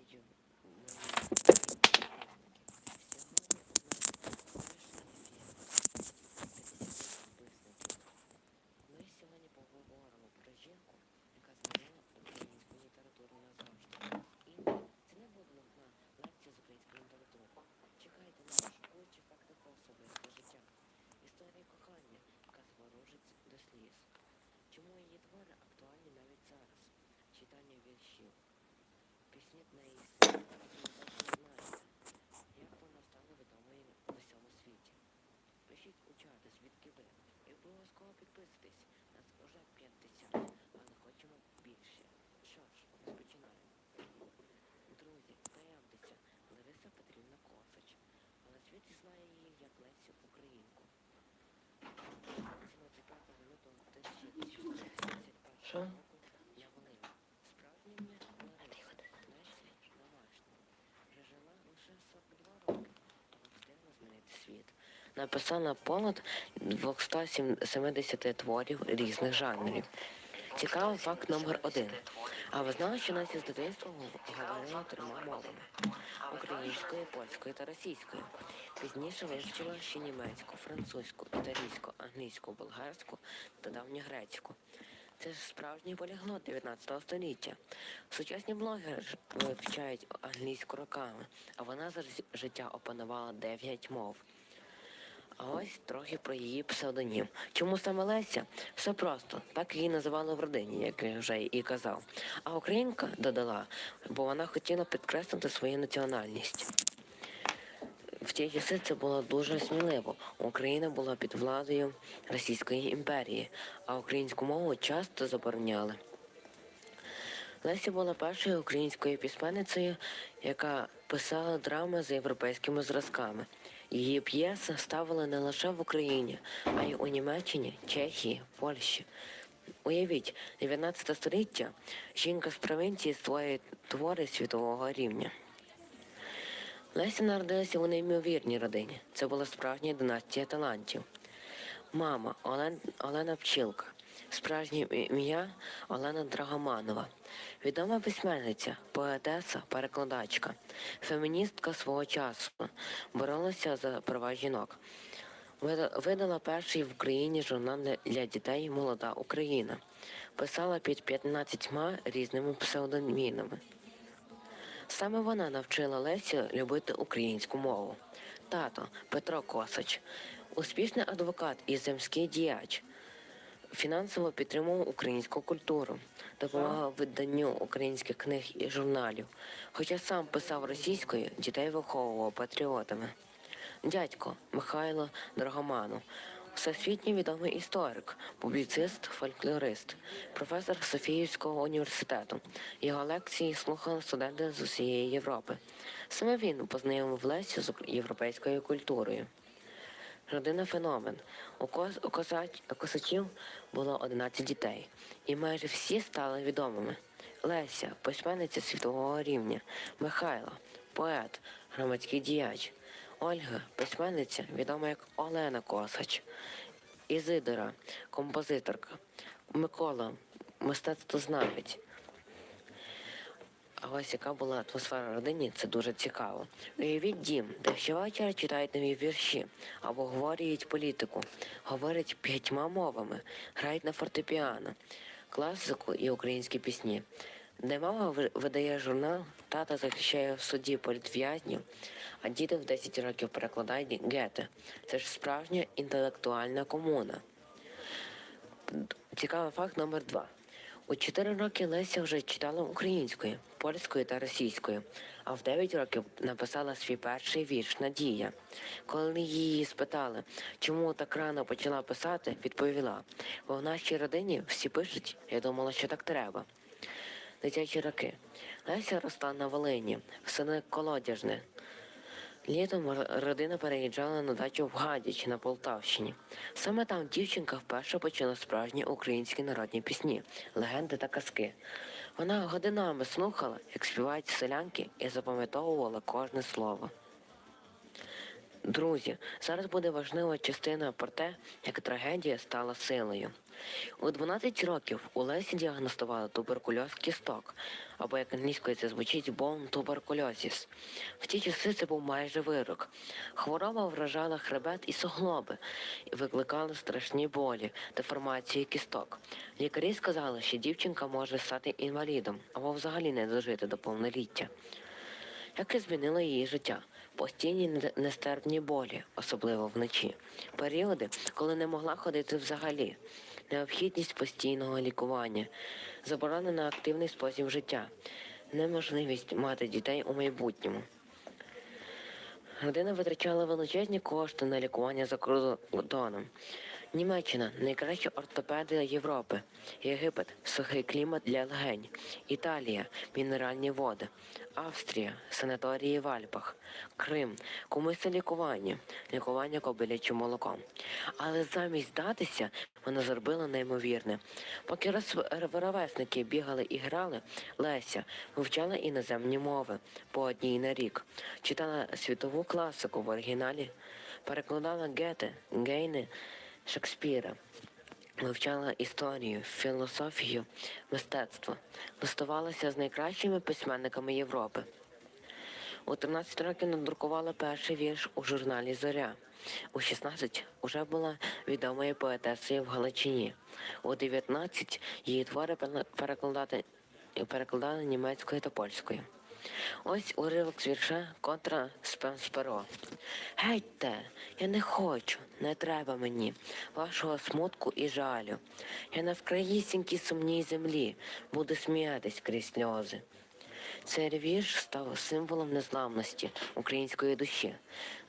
Підписників. Ми сьогодні поговоримо про жінку, яка змінила українську літературу назавжди. І це не буде нудна лекція з української літератури. Чекайте на шокуючі факти про особисте життя. Історія кохання, яка зворожить до сліз. Чому її твори актуальні навіть зараз? Читання віршів. Підписуйтесь. Нас уже 50, але хочемо більше. Що ж, розпочинаємо. Друзі, знайомтеся, Лариса Петрівна Косач. Але світ знає її як Лесю Українку. 25 лютого 1971 року я Волині. Справжнє ім'я Лариса Лесі Домашня. Прожила лише 42 роки, але встигла змінити світ. Написала понад 270 творів різних жанрів. Цікавий факт номер один. А ви знали, що Настя з дитинства гов- говорила трьома мовами: українською, польською та російською. Пізніше вивчила ще німецьку, французьку, італійську, англійську, болгарську та давньогрецьку. Це ж справжній поліглот 19 століття. Сучасні блогери вивчають англійську роками, а вона за життя опанувала 9 мов. А ось трохи про її псевдонім. Чому саме Леся? Все просто. Так її називали в родині, як я вже і казав. А українка додала, бо вона хотіла підкреслити свою національність. В ті часи це було дуже сміливо. Україна була під владою Російської імперії, а українську мову часто забороняли. Леся була першою українською письменницею, яка писала драми за європейськими зразками. Її п'єси ставили не лише в Україні, а й у Німеччині, Чехії, Польщі. Уявіть, 19 століття жінка з провінції створює твори світового рівня. Леся народилася у неймовірній родині. Це була справжня династія талантів. Мама Олен, Олена Пчілка, справжнє ім'я Олена Драгоманова, відома письменниця, поетеса, перекладачка, феміністка свого часу, боролася за права жінок. Вида- Видала перший в Україні журнал для- дітей Молода Україна. Писала під 15 різними псевдонімами. Саме вона навчила Лесю любити українську мову. Тато Петро Косач, успішний адвокат і земський діяч, фінансово підтримував українську культуру, допомагав виданню українських книг і журналів. Хоча сам писав російською, дітей виховував патріотами. Дядько Михайло Драгоманов, всесвітньо відомий історик, публіцист, фольклорист, професор Софіївського університету. Його лекції слухали студенти з усієї Європи. Саме він познайомив Лесю з європейською культурою. Родина феномен. У, кос, у, косач, у косачів було 11 дітей, і майже всі стали відомими. Леся, письменниця світового рівня, Михайло, поет, громадський діяч, Ольга, письменниця, відома як Олена Косач, Ізидора, композиторка, Микола, мистецтвознавець. А ось яка була атмосфера родині, це дуже цікаво. Уявіть дім, де щовечора читають нові вірші або говорять політику, говорять п'ятьма мовами, грають на фортепіано, класику і українські пісні. Де мама видає журнал, тата захищає в суді політв'язнів, а діти в 10 років перекладають гети. Це ж справжня інтелектуальна комуна. Цікавий факт номер два. У 4 роки Леся вже читала українською, польською та російською, а в 9 років написала свій перший вірш Надія. Коли її спитали, чому так рано почала писати, відповіла: бо в нашій родині всі пишуть, я думала, що так треба. Дитячі роки. Леся росла на Волині, селі Колодяжне. Літом родина переїжджала на дачу в Гадяч на Полтавщині. Саме там дівчинка вперше почула справжні українські народні пісні, легенди та казки. Вона годинами слухала, як співають селянки, і запам'ятовувала кожне слово. Друзі, зараз буде важлива частина про те, як трагедія стала силою. У 12 років у Лесі діагностували туберкульоз кісток, або як англійською це звучить бон туберкульозіс. В ті часи це був майже вирок. Хвороба вражала хребет і суглоби і викликала страшні болі, деформації кісток. Лікарі сказали, що дівчинка може стати інвалідом або взагалі не дожити до повноліття. Як і змінило її життя. Постійні нестерпні болі, особливо вночі. Періоди, коли не могла ходити взагалі. Необхідність постійного лікування, заборонена активний спосіб життя, неможливість мати дітей у майбутньому. Родина витрачала величезні кошти на лікування за кордоном. Німеччина найкращі ортопеди Європи. Єгипет сухий клімат для легень. Італія мінеральні води. Австрія санаторії в Альпах. Крим кумисе лікування, лікування кобилячим молоком. Але замість здатися вона зробила неймовірне. Поки ровесники бігали і грали, Леся вивчала іноземні мови по одній на рік, читала світову класику в оригіналі, перекладала Гете, Гейне, Шекспіра. Вивчала історію, філософію, мистецтво, листувалася з найкращими письменниками Європи. У 13 років надрукувала перший вірш у журналі Зоря. У 16 уже була відомою поетесою в Галичині. У 19 її твори пере- перекладали німецькою та польською. Ось уривок з вірша Контра Спенсперо. Гетьте, я не хочу, не треба мені вашого смутку і жалю. Я на вкраїсінькій сумній землі буду сміятись крізь сльози. Цей вірш став символом незламності української душі.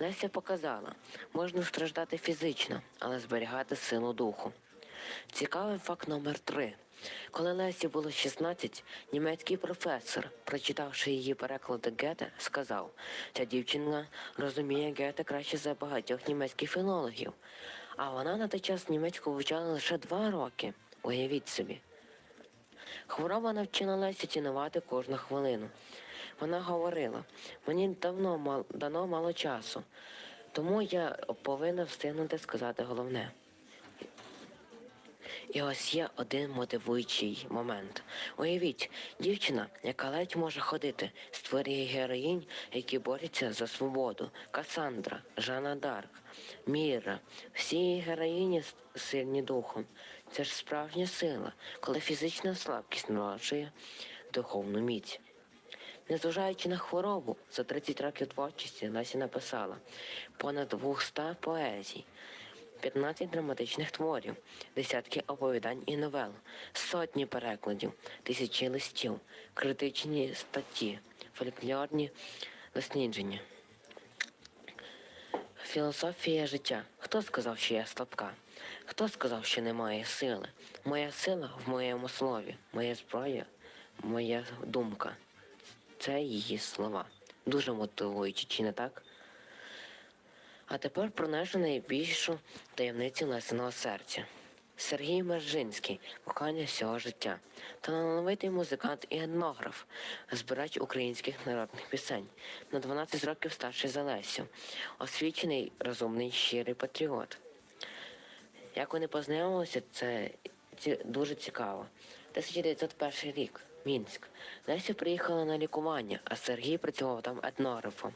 Леся показала, можна страждати фізично, але зберігати силу духу. Цікавий факт номер три. Коли Лесі було 16, німецький професор, прочитавши її переклади Гете, сказав, ця дівчина розуміє Гете краще за багатьох німецьких філологів. А вона на той час німецьку вивчала лише два роки. Уявіть собі. Хвороба навчила Лесі цінувати кожну хвилину. Вона говорила, мені давно дано мало часу, тому я повинна встигнути сказати головне. І ось є один мотивуючий момент. Уявіть, дівчина, яка ледь може ходити, створює героїнь, які борються за свободу. Касандра, Жанна Дарк, Міра. Всі її героїні сильні духом. Це ж справжня сила, коли фізична слабкість народжує духовну міць. Незважаючи на хворобу, за 30 років творчості Леся написала понад 200 поезій, 15 драматичних творів, десятки оповідань і новел, сотні перекладів, тисячі листів, критичні статті, фольклорні дослідження. Філософія життя. Хто сказав, що я слабка? Хто сказав, що немає сили? Моя сила в моєму слові, моя зброя, моя думка. Це її слова. Дуже мотивуючі, чи не так? А тепер про нашу найбільшу таємницю Лесиного серця. Сергій Мержинський, кохання всього життя, талановитий музикант і етнограф, збирач українських народних пісень, на 12 років старший за Лесю, освічений, розумний, щирий патріот. Як вони познайомилися, це дуже цікаво. 1901 рік, Мінськ. Леся приїхала на лікування, а Сергій працював там етнографом.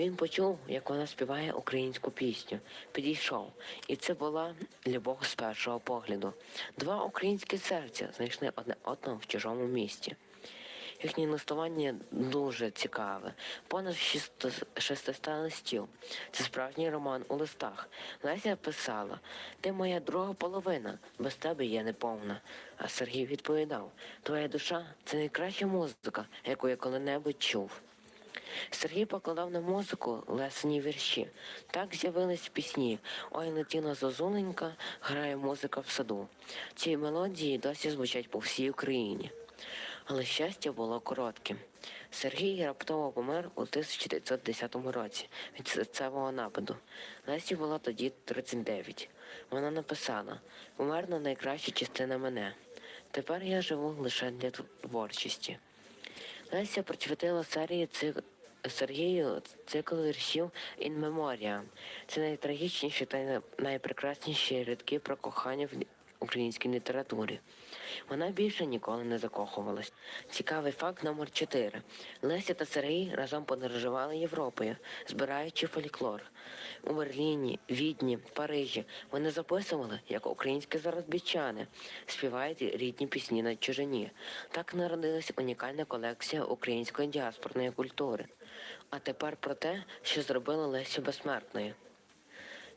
Він почув, як вона співає українську пісню, підійшов, і це була любов з першого погляду. Два українські серця знайшли одне одного в чужому місті. Їхнє листування дуже цікаве. Понад 600 листів. Це справжній роман у листах. Леся писала: Ти моя друга половина, без тебе я не повна. А Сергій відповідав: Твоя душа це найкраща музика, яку я коли-небудь чув. Сергій покладав на музику лесені вірші. Так з'явились пісні Ой летіла зозуленька, грає музика в саду. Ці мелодії досі звучать по всій Україні. Але щастя було коротким. Сергій раптово помер у 1910 році від серцевого нападу. Лесі було тоді 39. Вона написала Померла найкраща частина мене. Тепер я живу лише для творчості. Леся прочитала серію цих Сергію цикл віршів «In Memoriam». Це найтрагічніші та найпрекрасніші рядки про кохання в українській літературі. Вона більше ніколи не закохувалась. Цікавий факт номер 4. Леся та Сергій разом подорожували Європою, збираючи фольклор. У Берліні, Відні, Парижі вони записували, як українські заробітчани співають рідні пісні на чужині. Так народилась унікальна колекція української діаспорної культури. А тепер про те, що зробило Лесю безсмертною.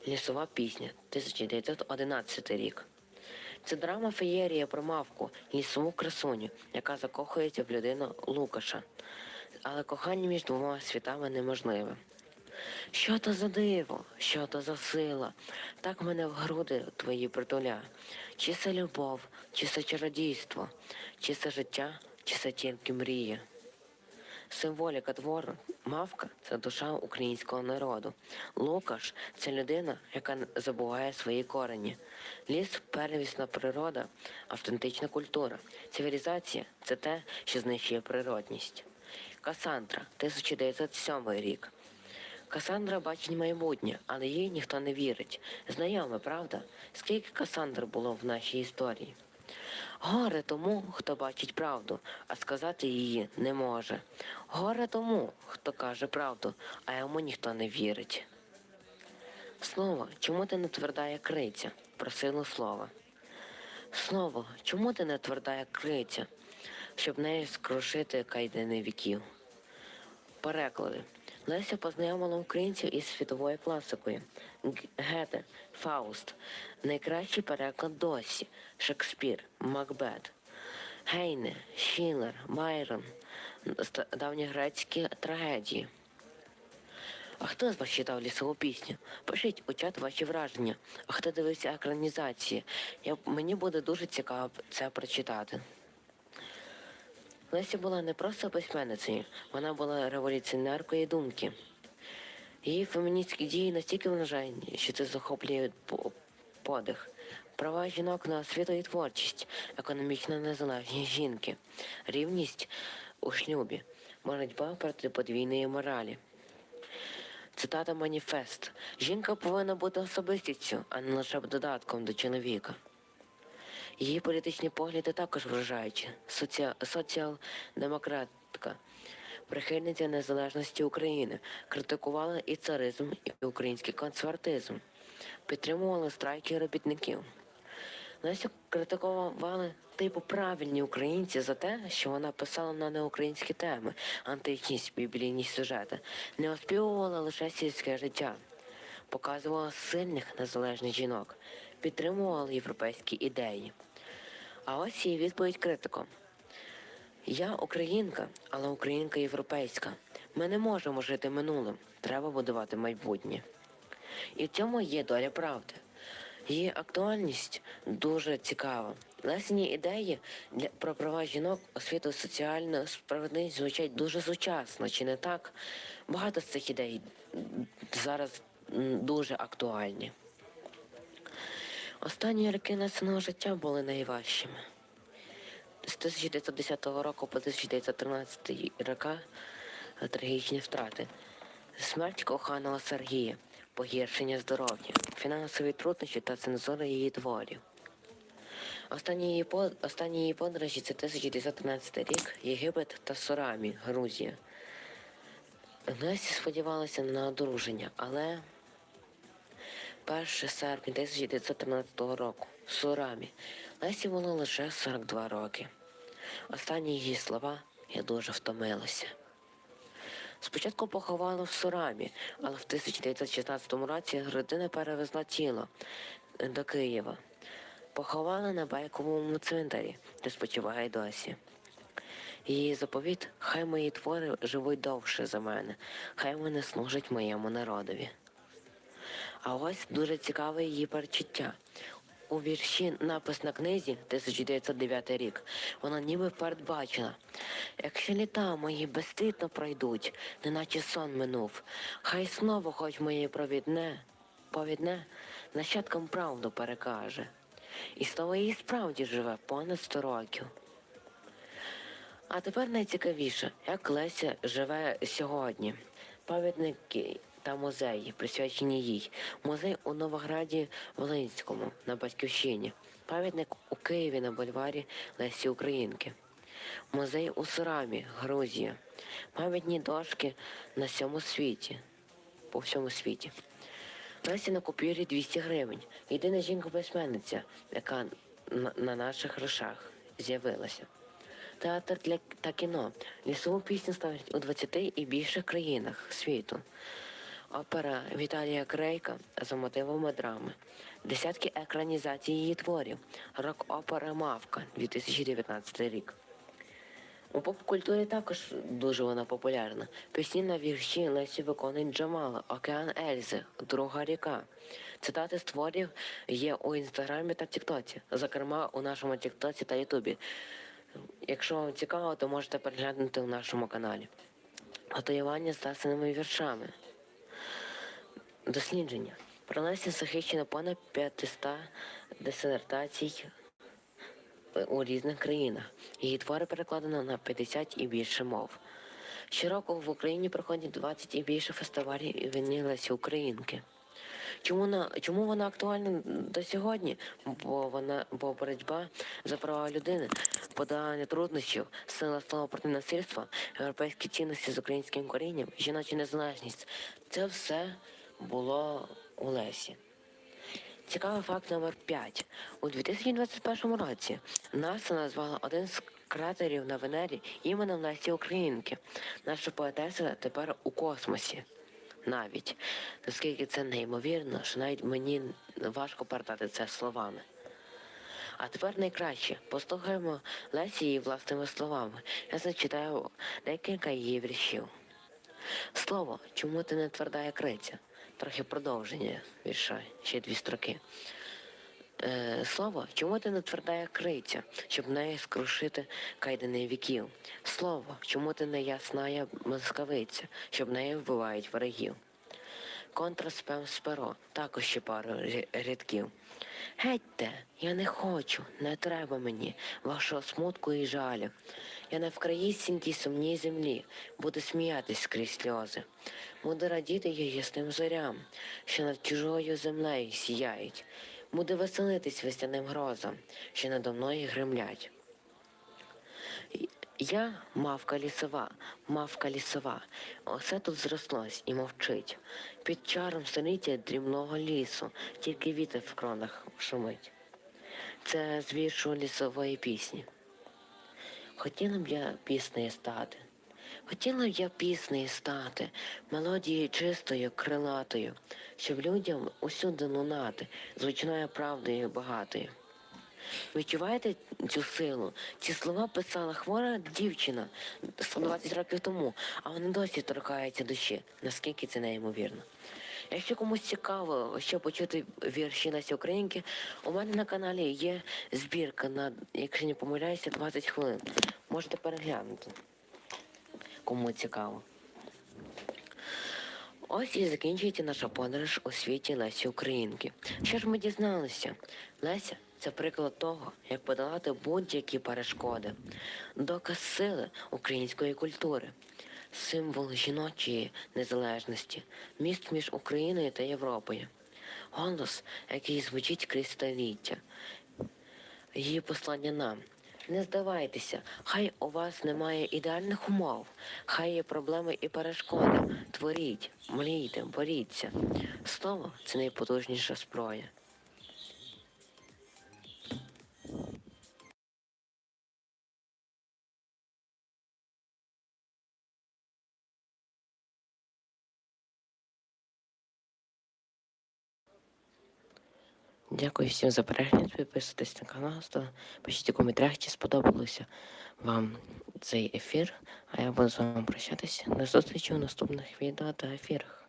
Лісова пісня, 1911 рік. Це драма феєрія про мавку, лісову красуню, яка закохується в людину Лукаша. Але кохання між двома світами неможливе. Що то за диво, що то за сила, так мене в груди твої притуля. Чи це любов, чи це чародійство, чи це життя, чи це тільки мрія. Символіка твору мавка це душа українського народу. Лукаш це людина, яка забуває свої корені. Ліс первісна природа, автентична культура. Цивілізація це те, що знищує природність. Касандра, 1907 рік. Касандра бачить майбутнє, але їй ніхто не вірить. Знайоме, правда? Скільки Касандр було в нашій історії? Горе тому, хто бачить правду, а сказати її не може. Горе тому, хто каже правду, а йому ніхто не вірить. Слово, чому ти не тверда як криця? Про силу слова. Слово, чому ти не тверда як криця, щоб нею скрушити кайдани віків? Переклади. Леся познайомила українців із світовою класикою. Гете, Фауст, найкращий переклад досі, Шекспір, Макбет, Гейне, Шілер, Байрон, ста- давньогрецькі трагедії. А хто з вас читав лісову пісню? Пишіть у чат ваші враження. А хто дивився екранізації? Я, мені буде дуже цікаво це прочитати. Леся була не просто письменницею, вона була революціонеркою думки. Її феміністські дії настільки вражають, що це захоплює подих. Права жінок на освіту і творчість, економічна незалежність жінки, рівність у шлюбі, боротьба проти подвійної моралі. Цитата Маніфест. Жінка повинна бути особистістю, а не лише додатком до чоловіка. Її політичні погляди також вражаючі. Соці... Соціал-демократка, прихильниця незалежності України, критикувала і царизм, і український консерватизм, підтримувала страйки робітників. Лесю критикували типу правильні українці за те, що вона писала на неукраїнські теми, античність, біблійні сюжети, не оспівувала лише сільське життя, показувала сильних незалежних жінок, підтримувала європейські ідеї. А ось її відповідь критиком. Я українка, але українка європейська. Ми не можемо жити минулим. Треба будувати майбутнє. І в цьому є доля правди. Її актуальність дуже цікава. Лесені ідеї для про права жінок, освіту, соціальну справедливість звучать дуже сучасно, чи не так? Багато з цих ідей зараз дуже актуальні. Останні роки Лесеного життя були найважчими. З 1910 року по 1913 роки е, трагічні втрати. Смерть коханого Сергія, погіршення здоров'я, фінансові труднощі та цензура її творів. Останні її, останні подорожі це 1913 рік, Єгипет та Сорамі, Грузія. Лесі сподівалася на одруження, але 1 серпня 1913 року в Сурамі Лесі було лише 42 роки. Останні її слова я дуже втомилася. Спочатку поховали в Сурамі, але в 1916 році родина перевезла тіло до Києва. Поховали на байковому цвинтарі, де спочиває досі. Її заповіт, хай мої твори живуть довше за мене, хай вони служать моєму народові. А ось дуже цікаве її перечуття. У вірші напис на книзі 1909 рік вона ніби передбачила. Якщо літа мої безслідно пройдуть, неначе сон минув, хай знову хоч моє провідне, повідне, нащадкам правду перекаже. І слово її справді живе понад сто років. А тепер найцікавіше, як Леся живе сьогодні. Пам'ятники та музеї, присвячені їй. Музей у Новограді Волинському на Батьківщині. Пам'ятник у Києві на бульварі Лесі Українки. Музей у Сурамі, Грузія. Пам'ятні дошки на всьому світі. По всьому світі. Леся на купюрі 200 гривень. Єдина жінка-письменниця, яка на наших грошах з'явилася. Театр для та кіно. Лісову пісню ставлять у 20 і більших країнах світу. Опера Віталія Крейка за мотивами драми. Десятки екранізацій її творів. Рок-опера Мавка 2019 рік. У поп-культурі також дуже вона популярна. Пісні на вірші Лесі виконують Джамала, Океан Ельзи, Друга ріка. Цитати з творів є у інстаграмі та Тіктоці, зокрема у нашому Тіктоці та Ютубі. Якщо вам цікаво, то можете переглянути у нашому каналі. Готуювання з лесеними віршами. Дослідження. Про Лесі захищено понад 500 дисертацій у різних країнах. Її твори перекладено на 50 і більше мов. Щороку в Україні проходять 20 і більше фестивалів імені Лесі Українки. Чому вона, чому вона актуальна до сьогодні? Бо вона бо боротьба за права людини, подолання труднощів, сила слова проти насильства, європейські цінності з українським корінням, жіноча незалежність це все було у Лесі. Цікавий факт номер 5. У 2021 році НАСА назвала один з кратерів на Венері іменем Лесі Українки. Наша поетеса тепер у космосі. Навіть наскільки це неймовірно, що навіть мені важко передати це словами. А тепер найкраще. Послухаємо Лесі її власними словами. Я зачитаю декілька її віршів. Слово, чому ти не тверда як криця? Трохи продовження вірша, ще дві строки. Е, слово, чому ти не тверда як криця, щоб нею скрушити кайдани віків? Слово, чому ти не ясна москавиця, щоб нею вбивають ворогів? Контраспем сперо, перо, також ще пару рядків. Гетьте, я не хочу, не треба мені вашого смутку і жалю. Я на вкраїсінькій сумній землі буду сміятись скрізь сльози. Буду радіти я ясним зорям, що над чужою землею сіяють. Буду веселитись весняним грозам, що надо мною гремлять. Я мавка лісова, мавка лісова. Осе тут зрослось і мовчить. Під чаром століття дрібного лісу, тільки вітер в кронах шумить. Це з віршу лісової пісні. Хотіла б я піснею стати. Хотіла б я піснею стати, мелодією чистою, крилатою, щоб людям усюди лунати, звичною правдою багатою. Відчуваєте цю силу? Ці слова писала хвора дівчина 120 років тому, а вони досі торкаються душі. Наскільки це неймовірно? Якщо комусь цікаво, що почути вірші Лесі Українки, у мене на каналі є збірка на, якщо не помиляюся, 20 хвилин. Можете переглянути, кому цікаво. Ось і закінчується наша подорож у світі Лесі Українки. Що ж ми дізналися? Леся це приклад того, як подолати будь-які перешкоди, доказ сили української культури, символ жіночої незалежності, міст між Україною та Європою, голос, який звучить крізь століття. Її послання нам. Не здавайтеся, хай у вас немає ідеальних умов, хай є проблеми і перешкоди. Творіть, мрійте, боріться. Слово це найпотужніша зброя. Дякую всім за перегляд. Підписуйтесь на канал, пишіть у коментарях, чи сподобалося вам цей ефір. А я буду з вами прощатися. До зустрічі у наступних відео та ефірах.